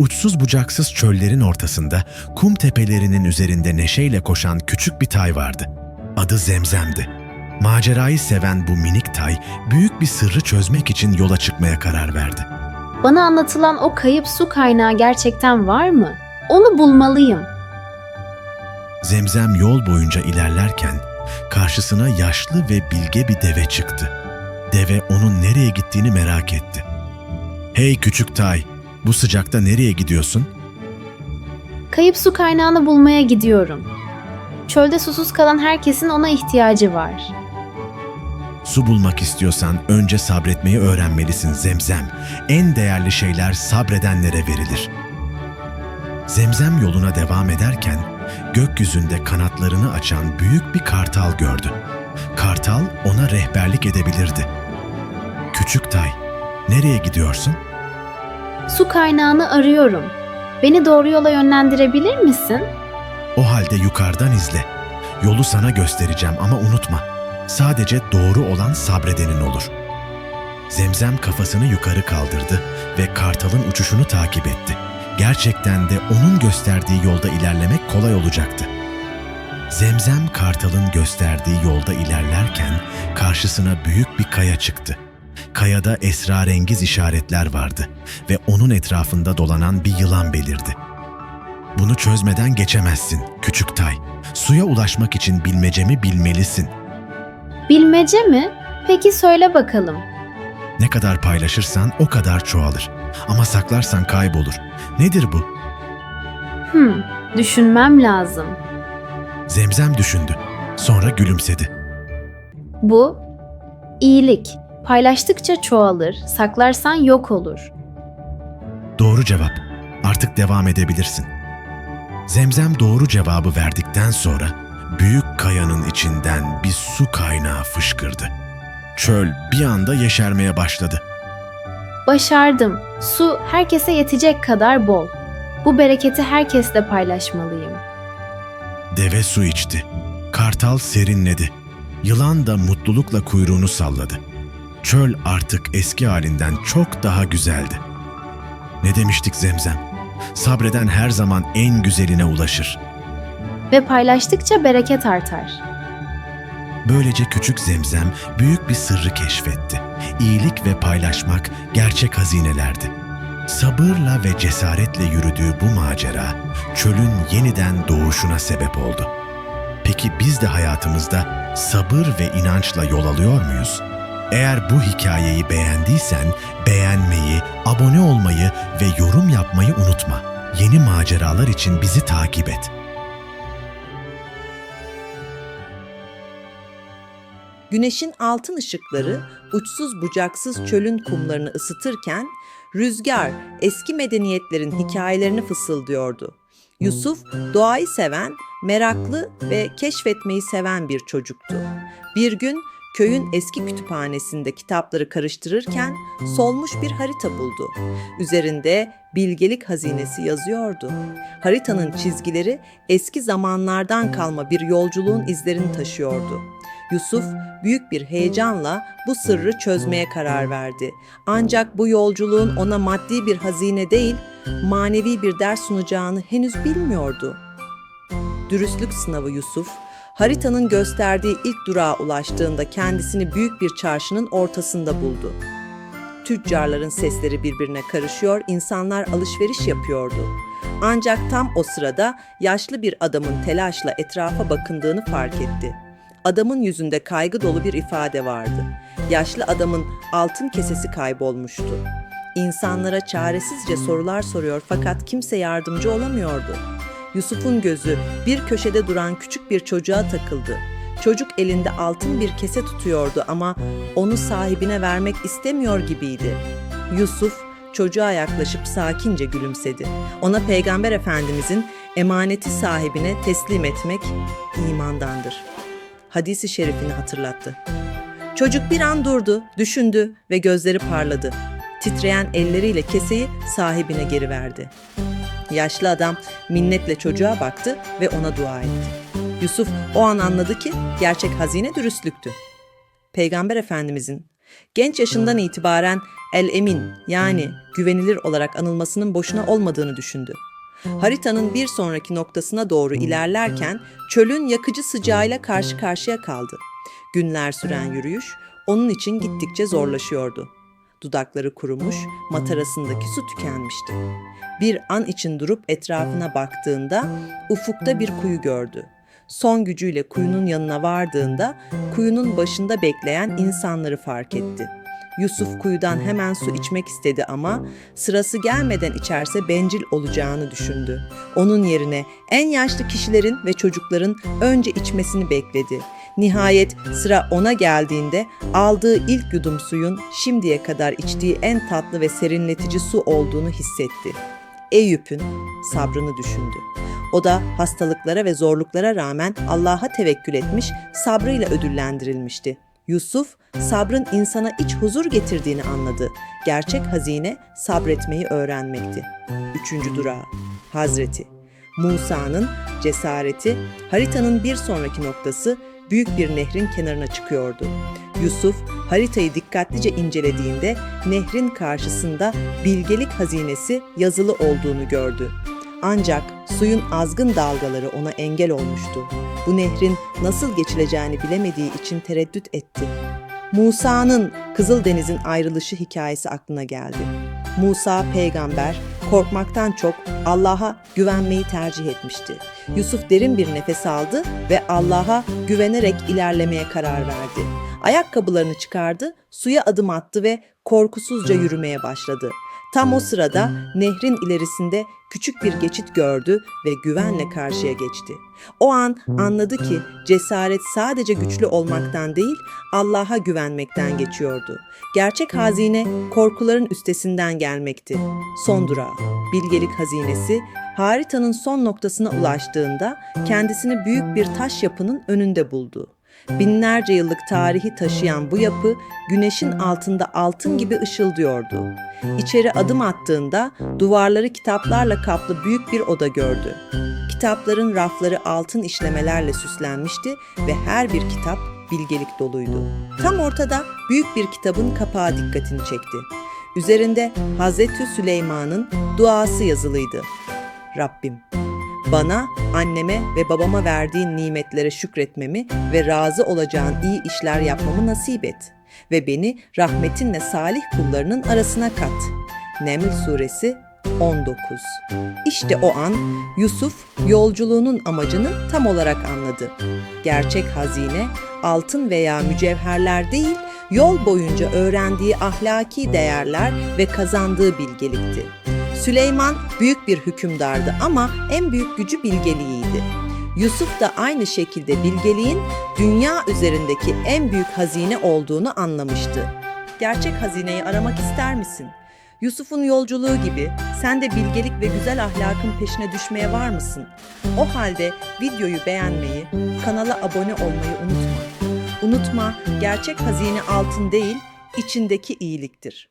Uçsuz bucaksız çöllerin ortasında kum tepelerinin üzerinde neşeyle koşan küçük bir tay vardı. Adı Zemzem'di. Macerayı seven bu minik tay büyük bir sırrı çözmek için yola çıkmaya karar verdi. Bana anlatılan o kayıp su kaynağı gerçekten var mı? Onu bulmalıyım. Zemzem yol boyunca ilerlerken karşısına yaşlı ve bilge bir deve çıktı. Deve onun nereye gittiğini merak etti. "Hey küçük tay, bu sıcakta nereye gidiyorsun?" Kayıp su kaynağını bulmaya gidiyorum. Çölde susuz kalan herkesin ona ihtiyacı var. Su bulmak istiyorsan önce sabretmeyi öğrenmelisin Zemzem. En değerli şeyler sabredenlere verilir. Zemzem yoluna devam ederken gökyüzünde kanatlarını açan büyük bir kartal gördü. Kartal ona rehberlik edebilirdi. Küçük Tay, nereye gidiyorsun? Su kaynağını arıyorum. Beni doğru yola yönlendirebilir misin? O halde yukarıdan izle. Yolu sana göstereceğim ama unutma. Sadece doğru olan sabredenin olur. Zemzem kafasını yukarı kaldırdı ve kartalın uçuşunu takip etti. Gerçekten de onun gösterdiği yolda ilerlemek kolay olacaktı. Zemzem kartalın gösterdiği yolda ilerlerken karşısına büyük bir kaya çıktı. Kayada esrarengiz işaretler vardı ve onun etrafında dolanan bir yılan belirdi. Bunu çözmeden geçemezsin küçük tay. Suya ulaşmak için bilmecemi bilmelisin. Bilmece mi? Peki söyle bakalım. Ne kadar paylaşırsan o kadar çoğalır. Ama saklarsan kaybolur. Nedir bu? Hmm, düşünmem lazım. Zemzem düşündü. Sonra gülümsedi. Bu iyilik. Paylaştıkça çoğalır, saklarsan yok olur. Doğru cevap. Artık devam edebilirsin. Zemzem doğru cevabı verdikten sonra büyük kayanın içinden bir su kaynağı fışkırdı. Çöl bir anda yeşermeye başladı. Başardım. Su herkese yetecek kadar bol. Bu bereketi herkesle paylaşmalıyım. Deve su içti. Kartal serinledi. Yılan da mutlulukla kuyruğunu salladı. Çöl artık eski halinden çok daha güzeldi. Ne demiştik Zemzem? Sabreden her zaman en güzeline ulaşır. Ve paylaştıkça bereket artar. Böylece küçük Zemzem büyük bir sırrı keşfetti. İyilik ve paylaşmak gerçek hazinelerdi. Sabırla ve cesaretle yürüdüğü bu macera çölün yeniden doğuşuna sebep oldu. Peki biz de hayatımızda sabır ve inançla yol alıyor muyuz? Eğer bu hikayeyi beğendiysen beğenmeyi, abone olmayı ve yorum yapmayı unutma. Yeni maceralar için bizi takip et. Güneşin altın ışıkları uçsuz bucaksız çölün kumlarını ısıtırken rüzgar eski medeniyetlerin hikayelerini fısıldıyordu. Yusuf doğayı seven, meraklı ve keşfetmeyi seven bir çocuktu. Bir gün köyün eski kütüphanesinde kitapları karıştırırken solmuş bir harita buldu. Üzerinde bilgelik hazinesi yazıyordu. Haritanın çizgileri eski zamanlardan kalma bir yolculuğun izlerini taşıyordu. Yusuf büyük bir heyecanla bu sırrı çözmeye karar verdi. Ancak bu yolculuğun ona maddi bir hazine değil, manevi bir ders sunacağını henüz bilmiyordu. Dürüstlük sınavı Yusuf, haritanın gösterdiği ilk durağa ulaştığında kendisini büyük bir çarşının ortasında buldu. Tüccarların sesleri birbirine karışıyor, insanlar alışveriş yapıyordu. Ancak tam o sırada yaşlı bir adamın telaşla etrafa bakındığını fark etti. Adamın yüzünde kaygı dolu bir ifade vardı. Yaşlı adamın altın kesesi kaybolmuştu. İnsanlara çaresizce sorular soruyor fakat kimse yardımcı olamıyordu. Yusuf'un gözü bir köşede duran küçük bir çocuğa takıldı. Çocuk elinde altın bir kese tutuyordu ama onu sahibine vermek istemiyor gibiydi. Yusuf çocuğa yaklaşıp sakince gülümsedi. Ona Peygamber Efendimizin emaneti sahibine teslim etmek imandandır. Hadisi şerifini hatırlattı. Çocuk bir an durdu, düşündü ve gözleri parladı. Titreyen elleriyle keseyi sahibine geri verdi. Yaşlı adam minnetle çocuğa baktı ve ona dua etti. Yusuf o an anladı ki gerçek hazine dürüstlüktü. Peygamber Efendimizin genç yaşından itibaren El Emin yani güvenilir olarak anılmasının boşuna olmadığını düşündü. Haritanın bir sonraki noktasına doğru ilerlerken çölün yakıcı sıcağıyla karşı karşıya kaldı. Günler süren yürüyüş onun için gittikçe zorlaşıyordu. Dudakları kurumuş, matarasındaki su tükenmişti. Bir an için durup etrafına baktığında ufukta bir kuyu gördü. Son gücüyle kuyunun yanına vardığında kuyunun başında bekleyen insanları fark etti. Yusuf kuyudan hemen su içmek istedi ama sırası gelmeden içerse bencil olacağını düşündü. Onun yerine en yaşlı kişilerin ve çocukların önce içmesini bekledi. Nihayet sıra ona geldiğinde aldığı ilk yudum suyun şimdiye kadar içtiği en tatlı ve serinletici su olduğunu hissetti. Eyüp'ün sabrını düşündü. O da hastalıklara ve zorluklara rağmen Allah'a tevekkül etmiş, sabrıyla ödüllendirilmişti. Yusuf, sabrın insana iç huzur getirdiğini anladı. Gerçek hazine sabretmeyi öğrenmekti. Üçüncü durağı, Hazreti. Musa'nın cesareti, haritanın bir sonraki noktası büyük bir nehrin kenarına çıkıyordu. Yusuf haritayı dikkatlice incelediğinde nehrin karşısında bilgelik hazinesi yazılı olduğunu gördü. Ancak suyun azgın dalgaları ona engel olmuştu. Bu nehrin nasıl geçileceğini bilemediği için tereddüt etti. Musa'nın Kızıldeniz'in ayrılışı hikayesi aklına geldi. Musa peygamber korkmaktan çok Allah'a güvenmeyi tercih etmişti. Yusuf derin bir nefes aldı ve Allah'a güvenerek ilerlemeye karar verdi. Ayakkabılarını çıkardı, suya adım attı ve korkusuzca yürümeye başladı. Tam o sırada nehrin ilerisinde küçük bir geçit gördü ve güvenle karşıya geçti. O an anladı ki cesaret sadece güçlü olmaktan değil, Allah'a güvenmekten geçiyordu. Gerçek hazine korkuların üstesinden gelmekti. Son durağı, bilgelik hazinesi, haritanın son noktasına ulaştığında kendisini büyük bir taş yapının önünde buldu. Binlerce yıllık tarihi taşıyan bu yapı güneşin altında altın gibi ışıldıyordu. İçeri adım attığında duvarları kitaplarla kaplı büyük bir oda gördü. Kitapların rafları altın işlemelerle süslenmişti ve her bir kitap bilgelik doluydu. Tam ortada büyük bir kitabın kapağı dikkatini çekti. Üzerinde Hazreti Süleyman'ın duası yazılıydı. Rabbim bana, anneme ve babama verdiğin nimetlere şükretmemi ve razı olacağın iyi işler yapmamı nasip et ve beni rahmetinle salih kullarının arasına kat. Neml suresi 19. İşte o an Yusuf yolculuğunun amacını tam olarak anladı. Gerçek hazine altın veya mücevherler değil, yol boyunca öğrendiği ahlaki değerler ve kazandığı bilgelikti. Süleyman büyük bir hükümdardı ama en büyük gücü bilgeliğiydi. Yusuf da aynı şekilde bilgeliğin dünya üzerindeki en büyük hazine olduğunu anlamıştı. Gerçek hazineyi aramak ister misin? Yusuf'un yolculuğu gibi sen de bilgelik ve güzel ahlakın peşine düşmeye var mısın? O halde videoyu beğenmeyi, kanala abone olmayı unutma. Unutma, gerçek hazine altın değil, içindeki iyiliktir.